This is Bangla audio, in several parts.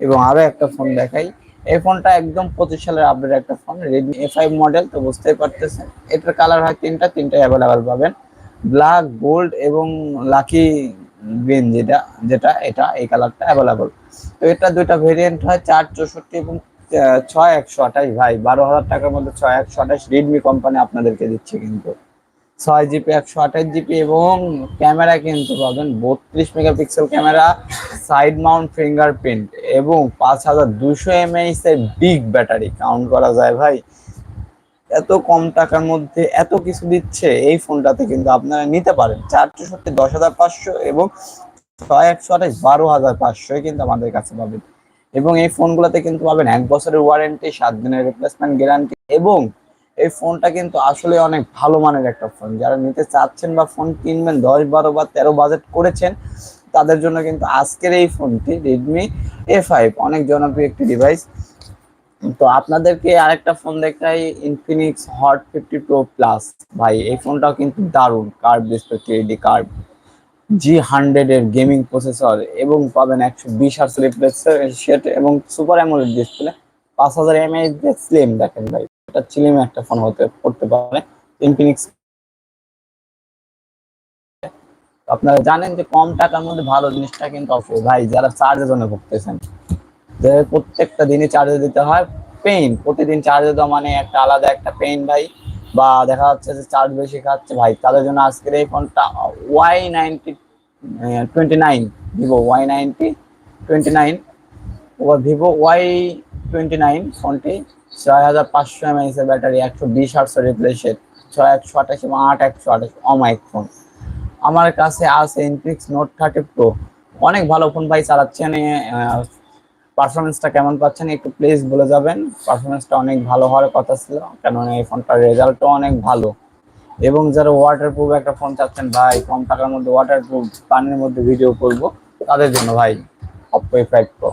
এবং আরও একটা ফোন দেখাই। এই ফোনটা একদম পঁচিশ সালের আপডেট একটা phone Redmi A five model তো বুঝতেই পারতেছেন। এটার কালার হয় তিনটা তিনটা অ্যাভেলেবেল পাবেন। ব্ল্যাক গোল্ড এবং লাকি গ্রিন যেটা যেটা, এটা, এই কালারটা অ্যাভেলেবল তো এটা দুইটা ভেরিয়েন্ট হয়, চার চৌষট্টি এবং ছয় একশো আঠাশ। ভাই, বারো হাজার টাকার মধ্যে ছয় একশো আঠাশ রেডমি কোম্পানি আপনাদেরকে দিচ্ছে কিন্তু। ছয় জিবি, একশো আঠাশ জিবি এবং ক্যামেরা কিন্তু পাবেন বত্রিশ megapixel camera side mount fingerprint এবং পাঁচ হাজার দুশো এমএইচ এর বিগ ব্যাটারি কাউন্ট করা যায় ভাই। এত কম টাকার মধ্যে এত কিছু দিচ্ছে এই ফোনটাতে কিন্তু আপনারা নিতে পারেন। চার চৌষট্টি দশ হাজার পাঁচশো এবং ছয় একশো আঠাশ, বারো হাজার পাঁচশো কিন্তু আমাদের কাছে পাবেন। এবং এই ফোনগুলোতে কিন্তু পাবেন এক বছরের ওয়ারেন্টি সাত দিনের রিপ্লেসমেন্ট গ্যারান্টি এবং এই ফোনটা কিন্তু আসলে অনেক ভালো মানের একটা ফোন। যারা নিতে চাচ্ছেন বা ফোন কিনবেন, দশ বারো বা তেরো বাজেট করেছেন তাদের জন্য কিন্তু আজকের এই ফোনটি রেডমি এ ফাইভ অনেক জনপ্রিয় একটি ডিভাইস তো আপনাদেরকে আরেকটা ফোন দেখাই Infinix Hot fifty pro plus ভাই, এই ফোনটাও কিন্তু দারুণ curve display three curve G hundred এর গেমিং প্রসেসর এবং পাবেন একশো বিশ হার্স রিফ্রেশ সেট এবং সুপার অ্যামোলেড ডিসপ্লে পাঁচ হাজার এমএএইচ স্লিম দেখেন ভাই, এটা চিলিম একটা ফোন হতে, পড়তে পারে। ইনফিনিক্স আপনারা জানেন যে কম টাকার মধ্যে ভালো জিনিসটা কিন্তু অবশ্যই ভাই, যারা চার্জের জন্য ভুগতেছেন, যে প্রত্যেকটা দিনে চার্জে দিতে হয় পেইন প্রতিদিন চার্জে দেওয়া মানে একটা আলাদা একটা পেইন ভাই। বা দেখা যাচ্ছে যে চার্জ বেশি খাচ্ছে, ভাই, তাদের জন্য আজকের এই ফোনটা Y ninety twenty nine Vivo Y ninety twenty nine ও ভিভো ওয়াই টোয়েন্টি নাইন ফোনটি ছয় হাজার পাঁচশো এমএএইচ এর ব্যাটারি একশো বিশ আটশো রিপ্লেসের ছয় একশো আঠাশ এবং আট একশো আঠাশ অমাইক ফোন আমার কাছে আছে ইনফিনিক্স নোট থার্টি প্রো অনেক ভালো ফোন ভাই, চালাচ্ছেন পারফরমেন্সটা কেমন পাচ্ছেন একটু প্লিজ বলে যাবেন। পারফরমেন্সটা অনেক ভালো হওয়ার কথা ছিল, কেননা এই ফোনটার রেজাল্টও অনেক ভালো। এবং যারা ওয়াটার প্রুফ একটা ফোন চাচ্ছেন ভাই, কম টাকার মধ্যে ওয়াটার প্রুফ পানির মধ্যে ভিডিও করব, তাদের জন্য ভাই Oppo A five pro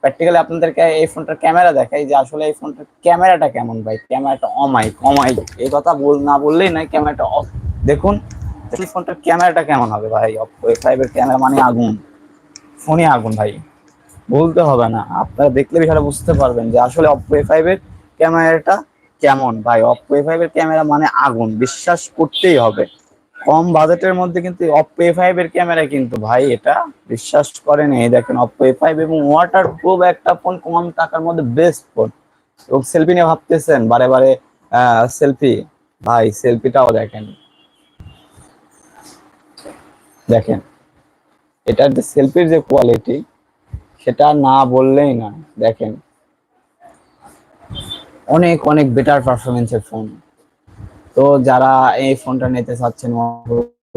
practically আপনাদেরকে এই ফোনটার ক্যামেরা দেখাই যে আসলে এই ফোনটার ক্যামেরাটা কেমন ভাই ক্যামেরাটা অমাইক অমাইক এই কথা বল, না বললেই না ক্যামেরাটা দেখুন এই ফোনটার ক্যামেরাটা কেমন হবে ভাই? অপো এ ফাইভ এর ক্যামেরা মানে আগুন। ফোনে আগুন ভাই। বলতে হবে না। আপনারা দেখলে বিষয়টা বুঝতে পারবেন যে আসলে অপো এ ফাইভ এর ক্যামেরাটা কেমন। ভাই অপো এ ফাইভ এর ক্যামেরা মানে আগুন। বিশ্বাস করতেই হবে। কম বাজেটের মধ্যে কিন্তু অপো এ ফাইভ এর ক্যামেরা কিন্তু ভাই, এটা বিশ্বাস করেন। এই দেখেন অপো এ ফাইভ এবং ওয়াটার প্রুফ একটা ফোন কম টাকার মধ্যে বেস্ট ফোন এবং সেলফি নিয়ে ভাবতেছেন, বারে বারে সেলফি ভাই সেলফিটাও দেখেন। দেখেন, এটার যে সেলফির যে কোয়ালিটি সেটা না বললেই না দেখেন, অনেক অনেক বেটার পারফরমেন্সের ফোন তো যারা এই ফোনটা নিতে চাচ্ছেন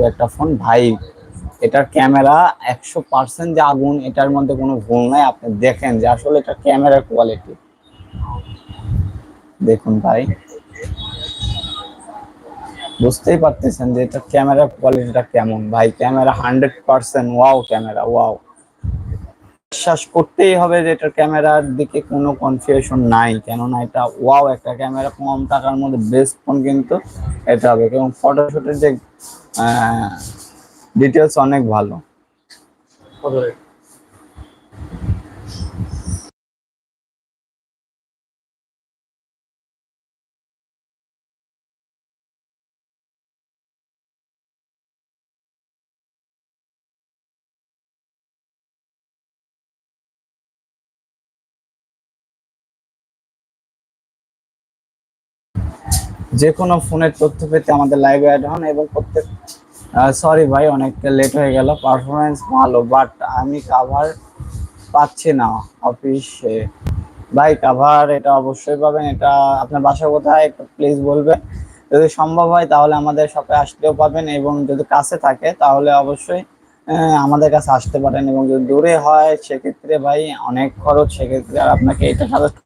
একটা ফোন ভাই, এটার ক্যামেরা একশো পার্সেন্ট যে আগুন, এটার মধ্যে কোনো ভুল নাই। আপনি দেখেন যে আসলে এটা ক্যামেরার কোয়ালিটি দেখুন ভাই বুঝতেই পারতেছেন যে এটা ক্যামেরার কোয়ালিটিটা কেমন। ভাই camera hundred percent wow camera wow বিশ্বাস করতেই হবে যে এটার ক্যামেরার দিকে কোনো কনফিউশন নাই, কেননা এটা ওয়াও একটা ক্যামেরা কম টাকার মধ্যে বেস্ট ফোন কিন্তু এটা হবে। এবং ফটোশুটের যে ডিটেলস অনেক ভালো। যে কোনো ফোনের তথ্য পেতে আমাদের লাইভে অ্যাড হন এবং প্রত্যেক সরি ভাই অনেক লেট হয়ে গেল। পারফরমেন্স ভালো বাট আমি কাভার পাচ্ছি না অফিসে ভাই কাভার এটা অবশ্যই পাবেন। এটা আপনার বাসা কোথায়, একটু প্লিজ বলবেন। যদি সম্ভব হয়, তাহলে আমাদের শপে আসতেও পাবেন এবং যদি কাছে থাকে, তাহলে অবশ্যই আমাদের কাছে আসতে পারেন এবং যদি দূরে হয়, সেক্ষেত্রে ভাই অনেক খরচ, সেক্ষেত্রে আর আপনাকে এটা সাজেস্ট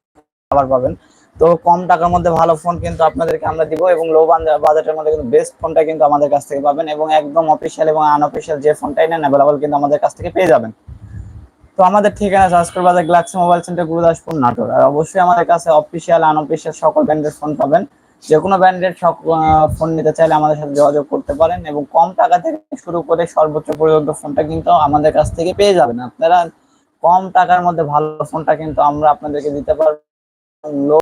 খাবার পাবেন। তো কম টাকার মধ্যে ভালো ফোন কিন্তু আপনাদেরকে আমরা দিব এবং লো বাজেটের মধ্যে কিন্তু বেস্ট ফোনটা কিন্তু আমাদের কাছ থেকে পাবেন এবং একদম অফিসিয়াল এবং আনঅফিসিয়াল যে ফোনটাই নেন অ্যাভেলেবল কিন্তু আমাদের কাছ থেকে পেয়ে যাবেন। তো আমাদের ঠিকানা সাবস্ক্রাইব বাজার Galaxy mobile centre Gurudaspur Natore আর অবশ্যই আমাদের কাছে অফিসিয়াল আনঅফিসিয়াল সকল ব্র্যান্ডের ফোন পাবেন। যে কোনো ব্র্যান্ডের ফোন নিতে চাইলে আমাদের সাথে যোগাযোগ করতে পারেন এবং কম টাকা থেকে শুরু করে সর্বোচ্চ পর্যন্ত ফোনটা কিন্তু আমাদের কাছ থেকে পেয়ে যাবেন। আপনারা কম টাকার মধ্যে ভালো ফোনটা কিন্তু আমরা আপনাদেরকে দিতে পারব। লো